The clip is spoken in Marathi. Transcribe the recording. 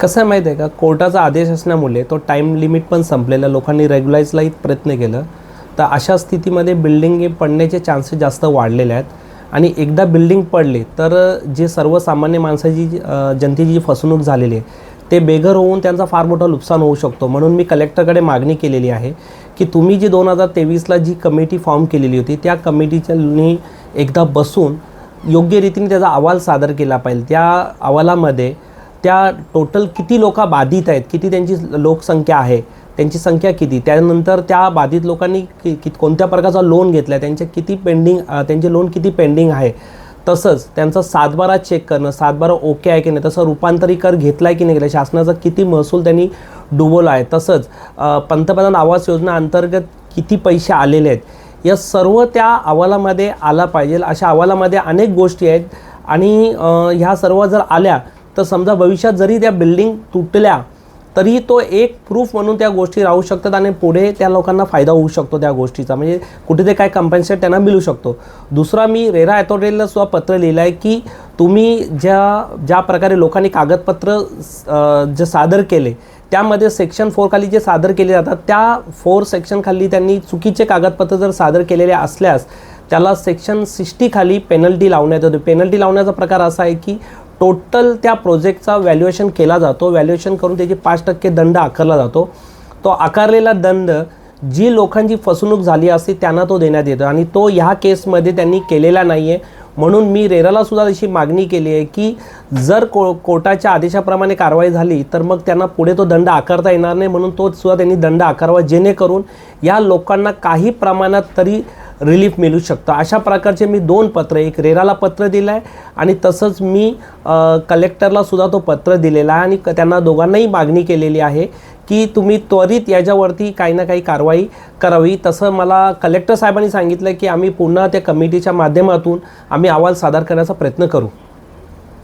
कसं आहे माहीत आहे का? कोर्टाचा आदेश असल्यामुळे तो टाईम लिमिट पण संपलेला. लोकांनी रेग्युलाईजलाही प्रयत्न केलं. तर अशा स्थितीमध्ये बिल्डिंग पडण्याचे चान्सेस जास्त वाढलेले आहेत. आणि एकदा बिल्डिंग पडली तर जे सर्वसामान्य माणसाची जनतेची जी फसवणूक झालेली आहे ते बेघर होऊन त्यांचा फार मोठा नुकसान होऊ शकतो. म्हणून मी कलेक्टरकडे मागणी केलेली आहे की तुम्ही जी दोन हजार तेवीसला जी कमिटी फॉर्म केलेली होती त्या कमिटीच्यानी एकदा बसून योग्य रीतीने त्याचा अहवाल सादर केला पाहिजे. त्या अहवालामध्ये त्या टोटल किती लोक बाधित आहेत? किती त्यांची लोकसंख्या आहे? त्यांची संख्या किती? त्यानंतर त्या बाधित लोकांनी कि कि कोणत्या प्रकारचा लोन घेतला आहे त्यांचे किती पेंडिंग त्यांचे लोन किती पेंडिंग आहे? तसंच त्यांचा सातबारा चेक करणं सातबारा ओके आहे की नाही? तसं रूपांतरी कर घेतला आहे की नाही घेतला शासनाचा किती महसूल त्यांनी डुबवला आहे? तसंच पंतप्रधान आवास योजना अंतर्गत किती पैसे आलेले आहेत? या सर्व त्या अहवालामध्ये आला पाहिजे. अशा अहवालामध्ये अनेक गोष्टी आहेत. आणि ह्या सर्व जर आल्या तर समजा भविष्यात जरी त्या बिल्डिंग तुटल्या तरी तो एक प्रूफ म्हणून त्या गोष्टी राहू शकतात आणि पुढे त्या लोकांना फायदा होऊ शकतो त्या गोष्टीचा. म्हणजे कुठे ते काय कंपन्सेट त्यांना मिळू शकतो. दुसरा मी रेरा अथॉरिटीला सुद्धा पत्र लिहिलं आहे की तुम्ही ज्या ज्या प्रकारे लोकांनी कागदपत्र जे सादर केले त्यामध्ये सेक्शन फोर खाली जे सादर केले जातात त्या फोर सेक्शन खाली त्यांनी चुकीचे कागदपत्र जर सादर केलेले असल्यास त्याला सेक्शन सिक्स्टी खाली पेनल्टी लावण्यात येते. पेनल्टी लावण्याचा प्रकार असा आहे की टोटल त्या प्रोजेक्टचा व्हॅल्युएशन केला जातो. व्हॅल्युएशन करून त्याची पाच टक्के दंड आकारला जातो. तो आकारलेला दंड जी लोकांची फसवणूक झाली असते त्यांना तो देण्यात येतो. आणि तो ह्या केसमध्ये त्यांनी केलेला नाही आहे म्हणून मी रेराला सुद्धा अशी मागणी केली आहे की जर को कोर्टाच्या आदेशाप्रमाणे कारवाई झाली तर मग त्यांना पुढे तो दंड आकारता येणार नाही. म्हणून तो सुद्धा त्यांनी दंड आकारावा जेणेकरून या लोकांना काही प्रमाणात तरी रिलीफ मिळू शकतं. अशा प्रकारचे मी दोन पत्र एक रेराला पत्र दिलं आहे आणि तसंच मी कलेक्टरलासुद्धा कलेक्टरला सुद्धा तो पत्र दिलेला आहे आणि क- त्यांना दोघांनाही मागणी केलेली आहे की तुम्ही त्वरित याच्यावरती काही ना काही कारवाई करावी. तसं मला कलेक्टर साहेबांनी सांगितलं की आम्ही पुन्हा त्या कमिटीच्या माध्यमातून आम्ही अहवाल सादर करण्याचा प्रयत्न करू.